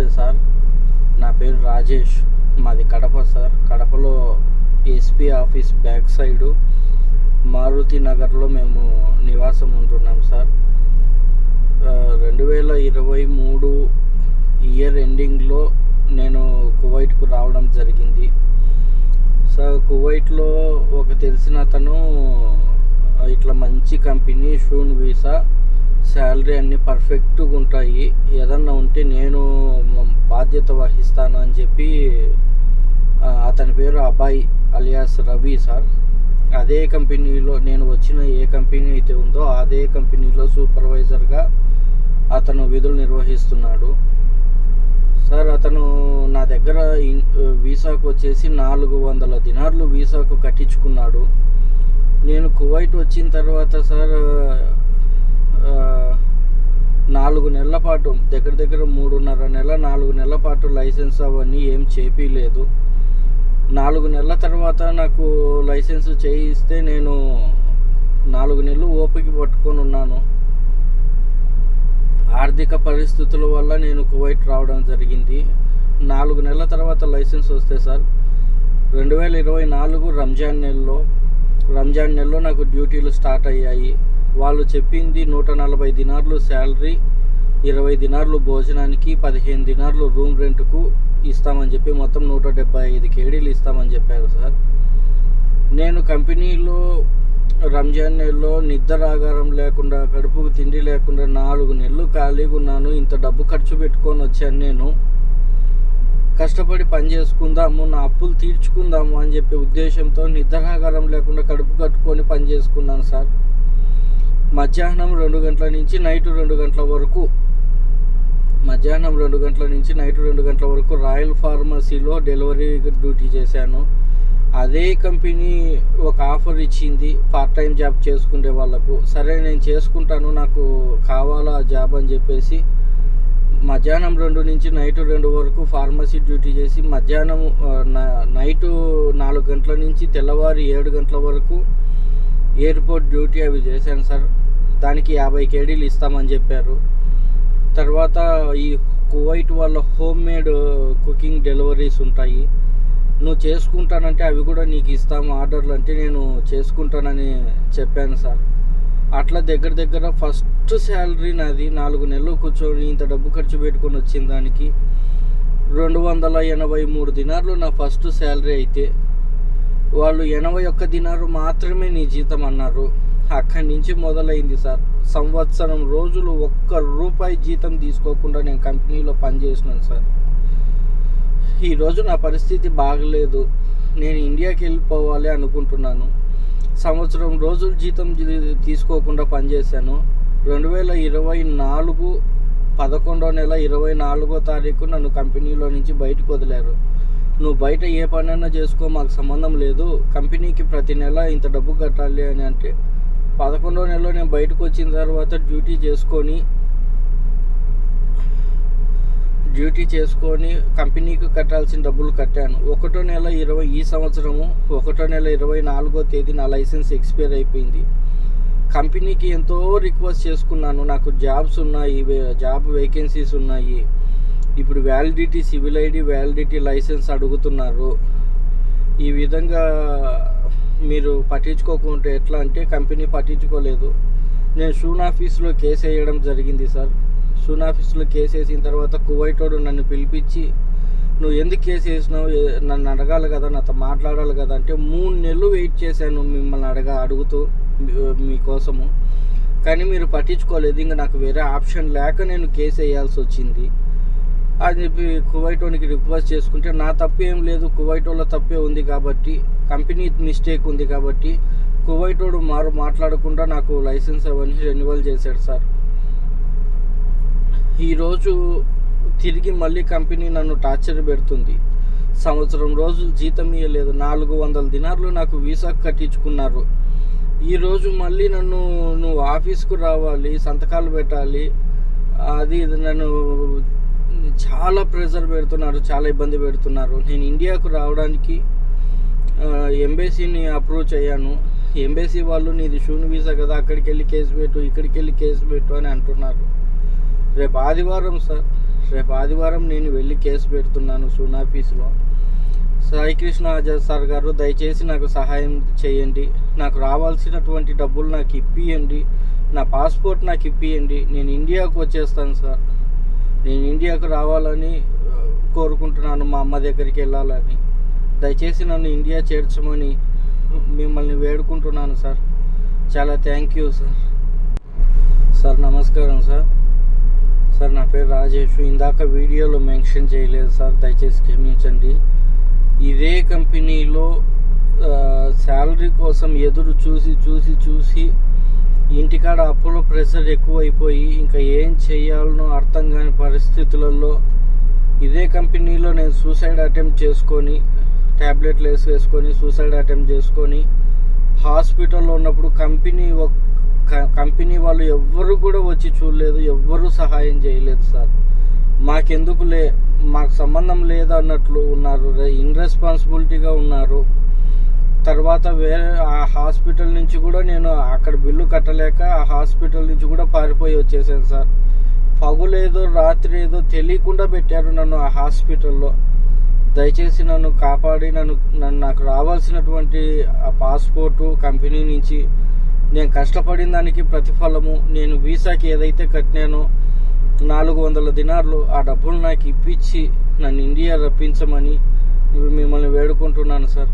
నమస్తే సార్. నా పేరు రాజేష్. మాది కడప సార్. కడపలో SP office back side Maruti నగర్లో మేము నివాసం ఉంటున్నాం సార్. రెండు వేల ఇరవై మూడు ఇయర్ ఎండింగ్లో నేను కువైట్కు రావడం జరిగింది. సార్ కువైట్లో ఒక తెలిసిన అతను ఇట్లా మంచి కంపెనీ షూన్ వీసా శాలరీ అన్నీ పర్ఫెక్ట్గా ఉంటాయి. ఏదన్నా ఉంటే నేను బాధ్యత వహిస్తాను అని చెప్పి అతని పేరు అబ్బాయి అలియాస్ రవి సార్. అదే కంపెనీలో నేను వచ్చిన ఏ కంపెనీ అయితే ఉందో అదే కంపెనీలో సూపర్వైజర్గా అతను విధులు నిర్వహిస్తున్నాడు. సార్ అతను నా దగ్గర వీసాకు వచ్చేసి నాలుగు వందల దినార్లు వీసాకు కట్టించుకున్నాడు. నేను కువైట్ వచ్చిన తర్వాత సార్ నాలుగు నెలల పాటు దగ్గర దగ్గర మూడున్నర నెల నాలుగు నెలల పాటు లైసెన్స్ అవన్నీ ఏం చేపీలేదు. నాలుగు నెలల తర్వాత నాకు లైసెన్స్ చేయిస్తే నేను నాలుగు నెలలు ఓపిక పట్టుకొని ఉన్నాను ఆర్థిక పరిస్థితుల వల్ల నేను కువైట్ రావడం జరిగింది. నాలుగు నెలల తర్వాత లైసెన్స్ వస్తే సార్ రెండు వేల ఇరవై నాలుగు రంజాన్ నెలలో రంజాన్ నెలలో నాకు డ్యూటీలు స్టార్ట్ అయ్యాయి. వాళ్ళు చెప్పింది నూట నలభై దినార్లు శాలరీ ఇరవై దినార్లు భోజనానికి పదిహేను దినార్లు రూమ్ రెంట్కు ఇస్తామని చెప్పి మొత్తం నూట డెబ్బై ఐదు కేడీలు ఇస్తామని చెప్పారు సార్. నేను కంపెనీలో రంజాన్ నెలలో నిద్ర ఆగారం లేకుండా కడుపుకు తిండి లేకుండా నాలుగు నెలలు ఖాళీగా ఉన్నాను. ఇంత డబ్బు ఖర్చు పెట్టుకొని వచ్చాను నేను. కష్టపడి పని చేసుకుందాము నా అప్పులు తీర్చుకుందాము అని చెప్పే ఉద్దేశంతో నిద్రాగారం లేకుండా కడుపు కట్టుకొని పని చేసుకున్నాను సార్. మధ్యాహ్నం రెండు గంటల నుంచి నైట్ రెండు గంటల వరకు. మధ్యాహ్నం రెండు గంటల నుంచి నైట్ రెండు గంటల వరకు రాయల్ ఫార్మసీలో డెలివరీ డ్యూటీ చేశాను. అదే కంపెనీ ఒక ఆఫర్ ఇచ్చింది పార్ట్ టైం జాబ్ చేసుకునే వాళ్ళకు. సరే నేను చేసుకుంటాను నాకు కావాలా జాబ్ అని చెప్పేసి మధ్యాహ్నం రెండు నుంచి నైట్ రెండు వరకు ఫార్మసీ డ్యూటీ చేసి మధ్యాహ్నం నైట్ నైటు నాలుగు గంటల నుంచి తెల్లవారి ఏడు గంటల వరకు ఎయిర్పోర్ట్ డ్యూటీ అవి చేశాను సార్. దానికి యాభై కేడీలు ఇస్తామని చెప్పారు. తర్వాత ఈ కువైట్ వాళ్ళ హోమ్ మేడ్ కుకింగ్ డెలివరీస్ ఉంటాయి. నువ్వు చేసుకుంటానంటే అవి కూడా నీకు ఇస్తాము ఆర్డర్లు అంటే నేను చేసుకుంటానని చెప్పాను సార్. అట్లా దగ్గర దగ్గర ఫస్ట్ శాలరీ నాది నాలుగు నెలలు కూర్చొని ఇంత డబ్బు ఖర్చు పెట్టుకొని వచ్చిన దానికి రెండు వందల ఎనభై మూడు దినార్లు నా ఫస్ట్ శాలరీ అయితే. వాళ్ళు ఎనభై ఒక్క దినారు మాత్రమే నీ జీతం అన్నారు. అక్కడి నుంచి మొదలైంది సార్. సంవత్సరం రోజులు ఒక్క రూపాయి జీతం తీసుకోకుండా నేను కంపెనీలో పనిచేసినాను సార్. ఈరోజు నా పరిస్థితి బాగలేదు. నేను ఇండియాకి వెళ్ళిపోవాలి అనుకుంటున్నాను. సంవత్సరం రోజులు జీతం తీసుకోకుండా పనిచేశాను. రెండు వేల ఇరవై నాలుగు పదకొండో నెల ఇరవై నాలుగో తారీఖు నన్ను కంపెనీలో నుంచి బయటకు వదిలారు. నువ్వు బయట ఏ పనైనా చేసుకో మాకు సంబంధం లేదు. కంపెనీకి ప్రతి నెల ఇంత డబ్బు కట్టాలి అని అంటే పదకొండో నెలలో నేను బయటకు వచ్చిన తర్వాత డ్యూటీ చేసుకొని డ్యూటీ చేసుకొని కంపెనీకి కట్టాల్సిన డబ్బులు కట్టాను. ఒకటో నెల ఇరవై ఈ సంవత్సరము ఒకటో నెల ఇరవై నాలుగో తేదీ నా లైసెన్స్ ఎక్స్పైర్ అయిపోయింది. కంపెనీకి ఎంతో రిక్వెస్ట్ చేసుకున్నాను. నాకు జాబ్స్ ఉన్నాయి జాబ్ వేకెన్సీస్ ఉన్నాయి. ఇప్పుడు validity civil ID validity licence అడుగుతున్నారు. ఈ విధంగా మీరు పట్టించుకోకుంటే ఎట్లా అంటే కంపెనీ పట్టించుకోలేదు. నేను షూన్ ఆఫీస్లో కేసు వేయడం జరిగింది సార్. షూన్ ఆఫీస్లో కేసు వేసిన తర్వాత కువైటోడు నన్ను పిలిపించి నువ్వు ఎందుకు కేసు వేసినావు? నన్ను అడగాలి కదా నాతో మాట్లాడాలి కదా అంటే మూడు నెలలు వెయిట్ చేశాను మిమ్మల్ని అడగా అడుగుతూ మీకోసము కానీ మీరు పట్టించుకోలేదు. ఇంకా నాకు వేరే ఆప్షన్ లేక నేను కేసు వేయాల్సి వచ్చింది. అని చెప్పి కువైటోనికి రిక్వెస్ట్ చేసుకుంటే నా తప్పు ఏం లేదు కువైటోళ్ళ తప్పే ఉంది కాబట్టి కంపెనీ మిస్టేక్ ఉంది కాబట్టి కువైటోడు మారు మాట్లాడకుండా నాకు లైసెన్స్ అవన్నీ రెన్యువల్ చేశాడు సార్. ఈరోజు తిరిగి మళ్ళీ కంపెనీ నన్ను టార్చర్ పెడుతుంది. సంవత్సరం రోజులు జీతం ఇవ్వలేదు నాలుగు వందల దినార్లు నాకు వీసా కట్టించుకున్నారు. ఈరోజు మళ్ళీ నన్ను నువ్వు ఆఫీస్కు రావాలి సంతకాలు పెట్టాలి అది ఇది నన్ను చాలా ప్రెజర్ పెడుతున్నారు చాలా ఇబ్బంది పెడుతున్నారు. నేను ఇండియాకు రావడానికి ఎంబేసీని అప్రోచ్ అయ్యాను ఎంబేసీ వాళ్ళు నీది షూన్ వీసా కదా అక్కడికి వెళ్ళి కేసు పెట్టు ఇక్కడికి వెళ్ళి కేసు పెట్టు అని అంటున్నారు. రేపు ఆదివారం సార్ రేపు ఆదివారం నేను వెళ్ళి కేసు పెడుతున్నాను సూన్ ఆఫీస్లో. సాయికృష్ణ ఆజాద్ సార్ గారు దయచేసి నాకు సహాయం చేయండి. నాకు రావాల్సినటువంటి డబ్బులు నాకు ఇప్పియండి. నా పాస్పోర్ట్ నాకు ఇప్పియండి. నేను ఇండియాకు వచ్చేస్తాను సార్. నేను ఇండియాకు రావాలని కోరుకుంటున్నాను మా అమ్మ దగ్గరికి వెళ్ళాలని. దయచేసి నన్ను ఇండియా చేర్చమని మిమ్మల్ని వేడుకుంటున్నాను సార్. చాలా థ్యాంక్ యూ సార్. సార్ నమస్కారం సార్. సార్ నా పేరు రాజేష్. ఇందాక వీడియోలో మెన్షన్ చేయలేదు సార్. దయచేసి క్షమించండి. ఇదే కంపెనీలో శాలరీ కోసం ఎదురు చూసి చూసి చూసి ఇంటికాడ అప్పుల ప్రెషర్ ఎక్కువైపోయి ఇంకా ఏం చేయాలనో అర్థం కాని పరిస్థితులలో ఇదే కంపెనీలో నేను సూసైడ్ అటెంప్ట్ చేసుకొని ట్యాబ్లెట్లు వేసి వేసుకొని సూసైడ్ అటెంప్ట్ చేసుకొని హాస్పిటల్లో ఉన్నప్పుడు కంపెనీ ఒక్- కంపెనీ వాళ్ళు ఎవ్వరు కూడా వచ్చి చూడలేదు ఎవ్వరు సహాయం చేయలేదు సార్. మాకెందుకు లే మాకు సంబంధం లేదు అన్నట్లు ఉన్నారు ఇన్రెస్పాన్సిబిలిటీగా ఉన్నారు. తర్వాత వేరే ఆ హాస్పిటల్ నుంచి కూడా నేను అక్కడ బిల్లు కట్టలేక ఆ హాస్పిటల్ నుంచి కూడా పారిపోయి వచ్చేసాను సార్. పగులేదో రాత్రి ఏదో తెలియకుండా పెట్టారు నన్ను ఆ హాస్పిటల్లో. దయచేసి నన్ను కాపాడి నన్ను నన్ను నాకు రావాల్సినటువంటి ఆ పాస్పోర్టు కంపెనీ నుంచి నేను కష్టపడిన దానికి ప్రతిఫలము నేను వీసాకి ఏదైతే కట్టినానో నాలుగు వందల దినార్లు ఆ డబ్బులు నాకు ఇప్పించి నన్ను ఇండియా రప్పించమని మిమ్మల్ని వేడుకుంటున్నాను సార్.